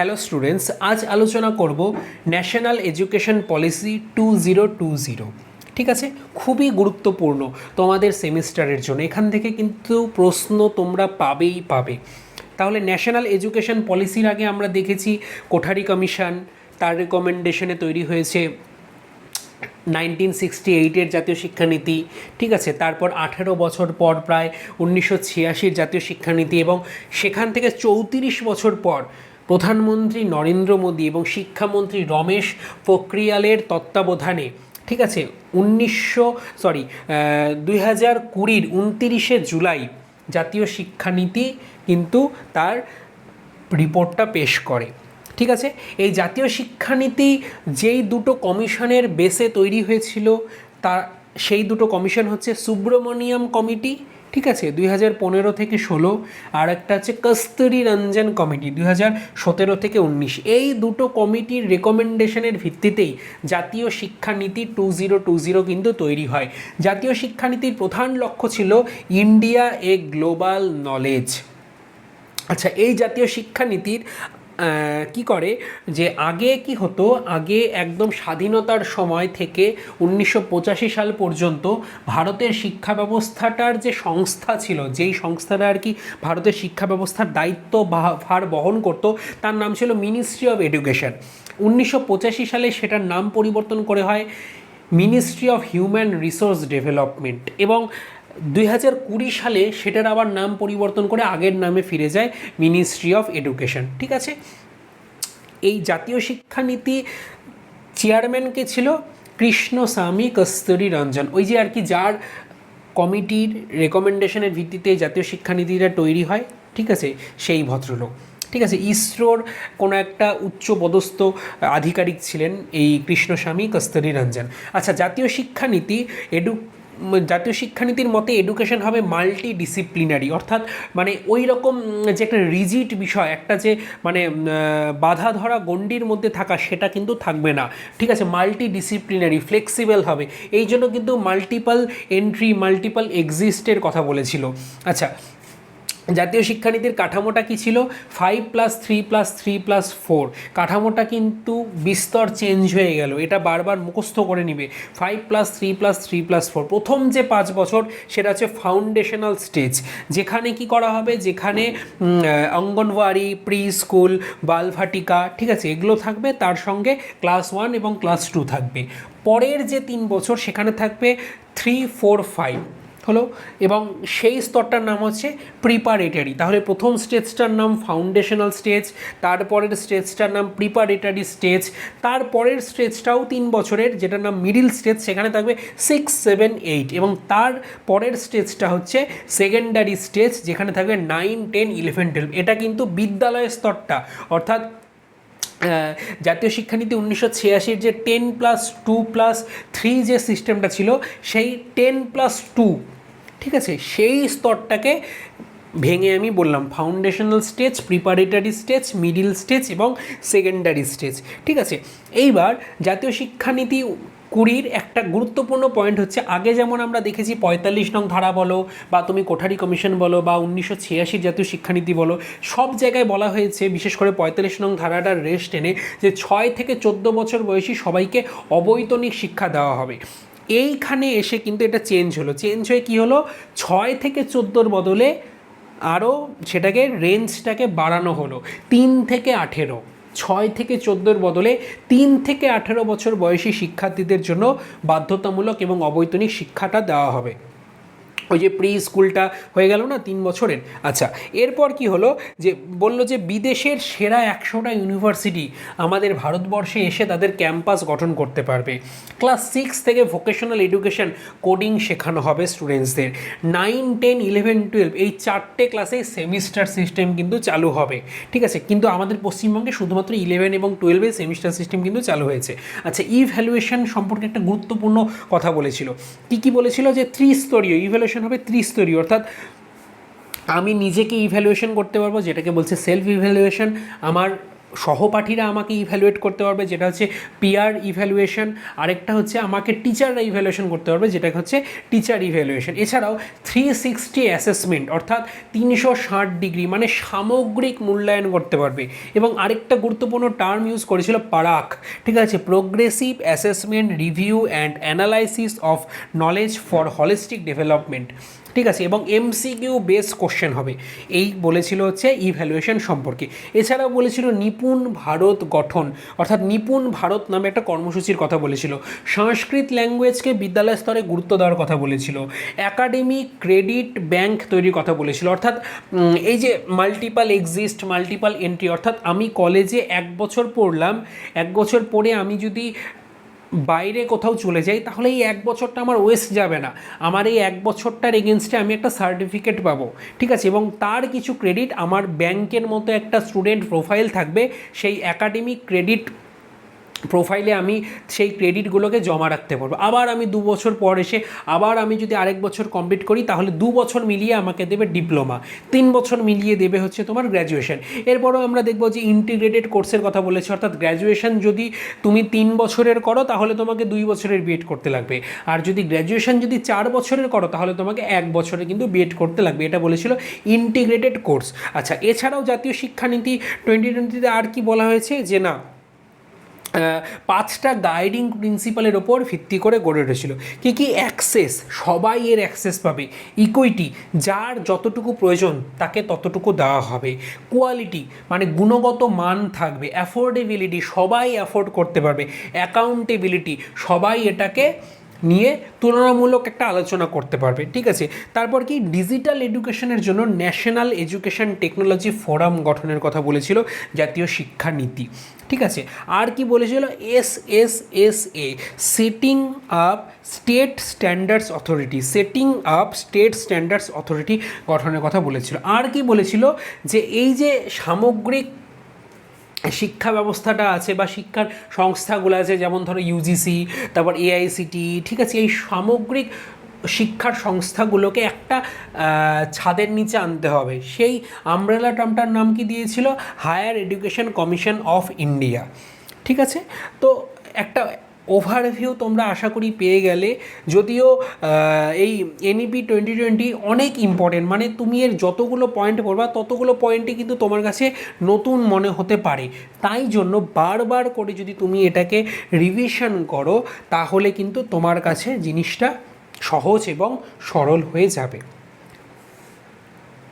Hello students আজ আলোচনা করব national education policy two zero two zero ঠিক আছে? খুবই গুরুত্বপূর্ণ তোমাদের সেমিস্টারের জন্য। এখান থেকে কিন্তু প্রশ্ন তোমরা পাবেই পাবে। তাহলে ন্যাশনাল এডুকেশন পলিসির আগে আমরা দেখেছি কোঠারি কমিশন, তার রেকমেন্ডেশনে তৈরি হয়েছে নাইনটিন সিক্সটি এইটের জাতীয় শিক্ষানীতি, ঠিক আছে? তারপর আঠেরো বছর পর প্রায় উনিশশো ছিয়াশির জাতীয় শিক্ষানীতি এবং সেখান থেকে চৌত্রিশ বছর পর প্রধানমন্ত্রী নরেন্দ্র মোদী এবং শিক্ষামন্ত্রী রমেশ পোখরিয়ালের তত্ত্বাবধানে, ঠিক আছে, উনিশশো সরি দুই হাজার কুড়ির উনতিরিশে জুলাই জাতীয় শিক্ষানীতি কিন্তু তার রিপোর্টটা পেশ করে, ঠিক আছে? এই জাতীয় শিক্ষানীতি যেই দুটো কমিশনের বেসে তৈরি হয়েছিল, তা, সেই দুটো কমিশন হচ্ছে সুব্রমণিয়াম কমিটি ঠিক আছে, দুই হাজার পনেরো থেকে ষোলো আর একটা হচ্ছে কস্তুরী রঞ্জন কমিটি, দুই হাজার সতেরো থেকে উনিশ। এই দুটো কমিটির রেকমেন্ডেশনের ভিত্তিতেই জাতীয় শিক্ষানীতি টু জিরো টু জিরো কিন্তু তৈরি হয়। জাতীয় শিক্ষানীতির প্রধান লক্ষ্য ছিল ইন্ডিয়া এ গ্লোবাল নলেজ। আচ্ছা এই জাতীয় শিক্ষানীতির কি করে? যে আগে কি হতো? আগে একদম স্বাধীনতার সময় থেকে উনিশশো পঁচাশি সাল পর্যন্ত ভারতের শিক্ষা ব্যবস্থাটার যে সংস্থা ছিল, যেই সংস্থাটা আর কি ভারতের শিক্ষা ব্যবস্থার দায়িত্ব ভার বহন করত, তার নাম ছিল মিনিস্ট্রি অফ এডুকেশন উনিশশো পঁচাশি সালে সেটার নাম পরিবর্তন করে হয় ministry of human resource development এবং দুই হাজার কুড়ি সালে সেটার আবার নাম পরিবর্তন করে আগের নামে ফিরে যায় মিনিস্ট্রি অফ এডুকেশন ঠিক আছে? এই জাতীয় শিক্ষানীতি চেয়ারম্যানকে ছিল? কৃষ্ণস্বামী কস্তুরী রঞ্জন। ওই যে আর কি যার কমিটির রেকমেন্ডেশনের ভিত্তিতে জাতীয় শিক্ষানীতিটা তৈরি হয়, ঠিক আছে? সেই ভদ্রলোক। ঠিক আছে, ইসরোর কোনো একটা উচ্চ পদস্থ আধিকারিক ছিলেন এই কৃষ্ণস্বামী কস্তুরী রঞ্জন। আচ্ছা জাতীয় শিক্ষানীতি এডু জাতীয় শিক্ষানীতির মতে এডুকেশন হবে মাল্টি ডিসিপ্লিনারি অর্থাৎ মানে ওই রকম যে একটা রিজিট বিষয়, একটা যে মানে বাধা ধরা গণ্ডির মধ্যে থাকা, সেটা কিন্তু থাকবে না। ঠিক আছে? মাল্টি ডিসিপ্লিনারি ফ্লেক্সিবল হবে। এই জন্য কিন্তু মাল্টিপাল এন্ট্রি মাল্টিপাল এক্সিস্টের কথা বলেছিল। আচ্ছা জাতীয় শিক্ষানীতির কাঠামোটা কি ছিল? Five plus three plus three plus four কাঠামোটা কিন্তু বিস্তর চেঞ্জ হয়ে গেল। এটা বারবার মুখস্থ করে নিবে। Five plus three plus three plus four প্রথম যে পাঁচ বছর, সেটা হচ্ছে ফাউন্ডেশনাল স্টেজ যেখানে কি করা হবে? যেখানে অঙ্গনওয়াড়ি প্রি স্কুল বালভাটিকা, ঠিক আছে, এগুলো থাকবে। তার সঙ্গে ক্লাস ওয়ান এবং ক্লাস টু থাকবে। পরের যে তিন বছর, সেখানে থাকবে থ্রি ফোর ফাইভ হলো এবং সেই স্তরটার নাম হচ্ছে প্রিপারেটারি তাহলে প্রথম স্টেজটার নাম ফাউন্ডেশনাল স্টেজ তারপরের স্টেজটার নাম প্রিপারেটারি স্টেজ তারপরের স্টেজটাও তিন বছরের, যেটার নাম মিডিল স্টেজ সেখানে থাকবে সিক্স সেভেন এইট এবং তার পরের স্টেজটা হচ্ছে সেকেন্ডারি স্টেজ যেখানে থাকবে নাইন টেন ইলেভেন টুয়েলভ এটা কিন্তু বিদ্যালয়ের স্তরটা। অর্থাৎ জাতীয় শিক্ষানীতি উনিশশো ছিয়াশির যে ten plus two plus three যে সিস্টেমটা ছিল, সেই টেন প্লাস টু ঠিক আছে? সেই স্তরটাকে ভেঙে আমি বললাম foundational stage preparatory stage middle stage এবং সেকেন্ডারি স্টেজ ঠিক আছে? এইবার জাতীয় শিক্ষানীতি কুড়ির একটা গুরুত্বপূর্ণ পয়েন্ট হচ্ছে, আগে যেমন আমরা দেখেছি পঁয়তাল্লিশ নং ধারা বলো বা তুমি কোঠারি কমিশন বলো বা উনিশশো ছিয়াশির জাতীয় শিক্ষানীতি বলো, সব জায়গায় বলা হয়েছে, বিশেষ করে পঁয়তাল্লিশ নং ধারাটার রেস্ট এনে যে ছয় থেকে চোদ্দ বছর বয়সী সবাইকে অবৈতনিক শিক্ষা দেওয়া হবে। এইখানে এসে কিন্তু এটা চেঞ্জ হলো। চেঞ্জ হয়ে কী হলো? ছয় থেকে চোদ্দোর বদলে আরও সেটাকে রেঞ্জটাকে বাড়ানো হলো। তিন থেকে আঠেরো। ছয় থেকে চোদ্দোর বদলে তিন থেকে আঠেরো বছর বয়সী শিক্ষার্থীদের জন্য বাধ্যতামূলক এবং অবৈতনিক শিক্ষাটা দেওয়া হবে। ওই যে প্রি স্কুলটা হয়ে গেল না তিন বছরের। আচ্ছা এরপর কি হলো যে বলল যে বিদেশের সেরা একশোটা ইউনিভার্সিটি আমাদের ভারতবর্ষে এসে তাদের ক্যাম্পাস গঠন করতে পারবে। ক্লাস সিক্স থেকে ভোকেশনাল এডুকেশন কোডিং শেখানো হবে স্টুডেন্টসদের। নাইন, টেন, ইলেভেন, টুয়েলভ এই চারটে ক্লাসে সেমিস্টার সিস্টেম কিন্তু চালু হবে। ঠিক আছে, কিন্তু আমাদের পশ্চিমবঙ্গে শুধুমাত্র ইলেভেন এবং টুয়েলভে সেমিস্টার সিস্টেম কিন্তু চালু হয়েছে। আচ্ছা ইভ্যালুয়েশন সম্পর্কে একটা গুরুত্বপূর্ণ কথা বলেছিল। কী কী বলেছিল? যে ত্রিস্তরীয় ইভ্যালুয়েশন হবে ত্রিস্তরীয় অর্থাৎ আমি নিজেকে ইভ্যালুয়েশন করতে পারব যেটাকে বলছে সেলফ ইভ্যালুয়েশন আমার সহপাঠীরা আমাকে ইভ্যালুয়েট করতে পারবে, যেটা হচ্ছে পিয়ার ইভ্যালুয়েশন আরেকটা হচ্ছে আমাকে টিচাররা ইভ্যালুয়েশন করতে পারবে, যেটা হচ্ছে টিচার ইভ্যালুয়েশন এছাড়াও থ্রি সিক্সটি অ্যাসেসমেন্ট অর্থাৎ তিনশো ষাট ডিগ্রি মানে সামগ্রিক মূল্যায়ন করতে পারবে। এবং আরেকটা গুরুত্বপূর্ণ টার্ম ইউজ করেছিল পারাক। ঠিক আছে? Progressive assessment review and analysis of knowledge for holistic development ঠিক আছে, এবং এমসিকিউ বেস কোশ্চেন হবে। এই বলেছিল হচ্ছে ইভ্যালুয়েশন সম্পর্কে। এছাড়াও বলেছিল নিপুণ ভারত গঠন, অর্থাৎ নিপুণ ভারত নামে একটা কর্মসূচির কথা বলেছিল। সংস্কৃত ল্যাঙ্গুয়েজকে বিদ্যালয় স্তরে গুরুত্ব দেওয়ার কথা বলেছিল। একাডেমিক ক্রেডিট ব্যাংক তৈরির কথা বলেছিল। অর্থাৎ এই যে মাল্টিপাল এক্সিস্ট মাল্টিপাল এন্ট্রি অর্থাৎ আমি কলেজে এক বছর পড়লাম, এক বছর পরে আমি যদি বাইরে কোথাও চলে যাই, তাহলে এই এক বছরটা আমার ওয়েস্ট যাবে না। আমার এই এক বছরটার এগেনস্টে আমি একটা সার্টিফিকেট পাবো, ঠিক আছে? এবং তার কিছু ক্রেডিট আমার ব্যাংকের মতো একটা স্টুডেন্ট প্রোফাইল থাকবে, সেই একাডেমিক ক্রেডিট প্রোফাইলে আমি সেই ক্রেডিটগুলোকে জমা রাখতে পারব। আবার আমি দু বছর পর এসে আবার আমি যদি আরেক বছর কমপ্লিট করি, তাহলে দু বছর মিলিয়ে আমাকে দেবে ডিপ্লোমা তিন বছর মিলিয়ে দেবে হচ্ছে তোমার গ্র্যাজুয়েশন এরপরও আমরা দেখব যে ইন্টিগ্রেটেড কোর্সের কথা বলেছি, অর্থাৎ গ্র্যাজুয়েশন যদি তুমি তিন বছরের করো, তাহলে তোমাকে দুই বছরের বিএড করতে লাগবে। আর যদি গ্র্যাজুয়েশন যদি চার বছরের করো, তাহলে তোমাকে এক বছরে কিন্তু বিএড করতে লাগবে। এটা বলেছিল ইন্টিগ্রেটেড কোর্স আচ্ছা এছাড়াও জাতীয় শিক্ষানীতি টোয়েন্টি টোয়েন্টিতে আর কি বলা হয়েছে? যে না পাঁচটা গাইডিং প্রিন্সিপালের ওপর ভিত্তি করে গড়ে উঠেছিল। কী কী অ্যাক্সেস সবাই এর অ্যাক্সেস পাবে। ইকুইটি যার যতটুকু প্রয়োজন, তাকে ততটুকু দেওয়া হবে। কোয়ালিটি মানে গুণগত মান থাকবে। অ্যাফোর্ডেবিলিটি সবাই অ্যাফোর্ড করতে পারবে। অ্যাকাউন্টেবিলিটি সবাই এটাকে নিয়ে তুলনামূলক একটা আলোচনা করতে পারবে, ঠিক আছে? তারপর কি ডিজিটাল এডুকেশনের জন্য ন্যাশনাল এডুকেশন টেকনোলজি ফোরাম গঠনের কথা বলেছিল জাতীয় শিক্ষা নীতি ঠিক আছে? আর কি বলেছিল? S S S A setting up state standards authority setting up state standards authority গঠনের কথা বলেছিল। আর কি বলেছিল? যে এই যে সামগ্রিক শিক্ষা ব্যবস্থাটা আছে বা শিক্ষার সংস্থাগুলো আছে, যেমন ধরো ইউজিসি তারপর এআইসিটি ঠিক আছে? এই সামগ্রিক শিক্ষার সংস্থাগুলোকে একটা ছাদের নিচে আনতে হবে। সেই আমব্রেলা টার্মটার নাম কি দিয়েছিল? Higher education commission of India ঠিক আছে? তো একটা ওভারভিউ তোমরা আশা করি পেয়ে গেলে। যদিও এই এনইপি টোয়েন্টি টোয়েন্টি অনেক ইম্পর্টেন্ট মানে তুমি এর যতগুলো পয়েন্ট পড়বা, ততগুলো পয়েন্টই কিন্তু তোমার কাছে নতুন মনে হতে পারে। তাই জন্য বারবার করে যদি তুমি এটাকে রিভিশন করো, তাহলে কিন্তু তোমার কাছে জিনিসটা সহজ এবং সরল হয়ে যাবে।